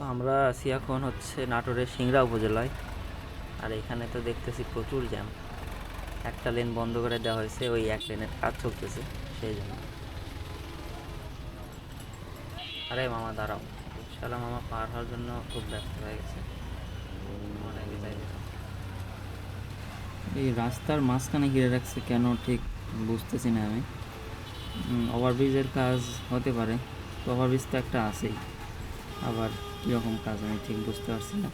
তো আমরা আছি এখন হচ্ছে নাটোরের সিংড়া উপজেলায়। আর এখানে তো দেখতেছি প্রচুর জ্যাম। একটা লেন বন্ধ করে দেওয়া হয়েছে, ওই এক লেনের কাজ চলতেছে, সেই জন্য। আরে মামা, দাঁড়াও। শালা মামা পার হওয়ার জন্য খুব ব্যস্ত হয়ে গেছে। এই রাস্তার মাঝখানে ঘিরে রাখছে কেন ঠিক বুঝতেছি না আমি। ওভারব্রিজের কাজ হতে পারে। তো ওভারব্রিজ তো একটা আছেই। আবার কীরকম কাজ আমি ঠিক বুঝতে পারছি না।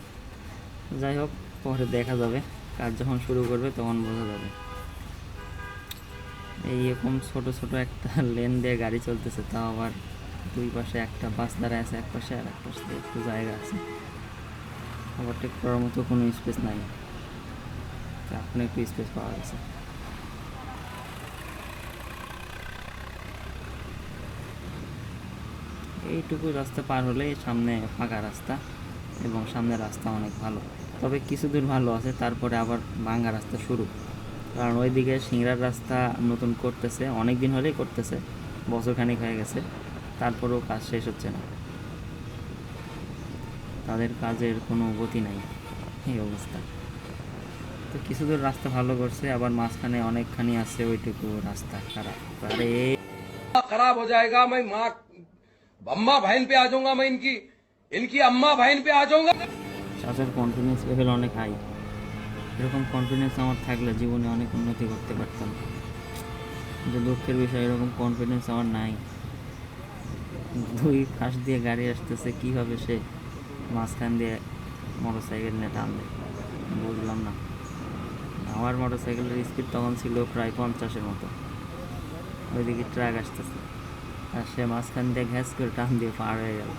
যাই হোক, পরে দেখা যাবে। কাজ যখন শুরু করবে তখন বোঝা যাবে। এইরকম ছোট ছোট একটা লেন দিয়ে গাড়ি চলতেছে, তাও আবার দুই পাশে একটা বাস দাঁড়ায় আছে, এক পাশে আর এক পাশে একটু জায়গা আছে। ওভারটেক করার মতো কোনো স্পেস নাই। এখন একটু স্পেস পাওয়া গেছে। এইটুকু রাস্তা পার হলে সামনে ফাঁকা রাস্তা এবং সামনের রাস্তা অনেক ভালো। তবে কিছু দূর ভালো আছে, তারপরে আবার ভাঙ্গা রাস্তা শুরু। কারণ ওইদিকে সিংড়ার রাস্তা নতুন করতেছে অনেক দিন হলেই করতেছে, বছরখানিক হয়ে গেছে, তারপরেও কাজ শেষ হচ্ছে না। তাদের কাজের কোনো গতি নাই, এই অবস্থা। তো কিছু দূর রাস্তা ভালো করছে, আবার মাঝখানে অনেকখানি আছে ওইটুকু রাস্তা খারাপ। খারাপ হয়ে যায়গা মা अम्मा बहन पे आ जाऊंगा मैं इनकी इनकी अम्मा बहन पे आ जाऊंगा চাচার কনফিডেন্স লেভেল অনেক হাই এরকম কনফিডেন্স আমার থাকলে জীবনে অনেক উন্নতি করতে পারতাম কিন্তু দুঃখের বিষয় এরকম কনফিডেন্স আমার নাই দুই পাশ দিয়ে গাড়ি আসতেছে কীভাবে সে মাঝখান দিয়ে মোটর সাইকেল নিয়ে টানবে বুঝলাম না আমার মোটর সাইকেলের স্পিড তখন ছিল প্রায় পঞ্চাশের মতো ওইদিকে ট্রাক আসতেছে আর সে মাঝখান দিয়ে ঘ্যাস করে টান দিয়ে পার হয়ে গেল।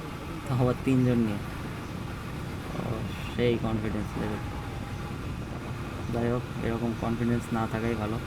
তো আবার তিনজন নিয়ে। সেই কনফিডেন্স লেভেল যাই হোক, এরকম কনফিডেন্স না থাকাই ভালো।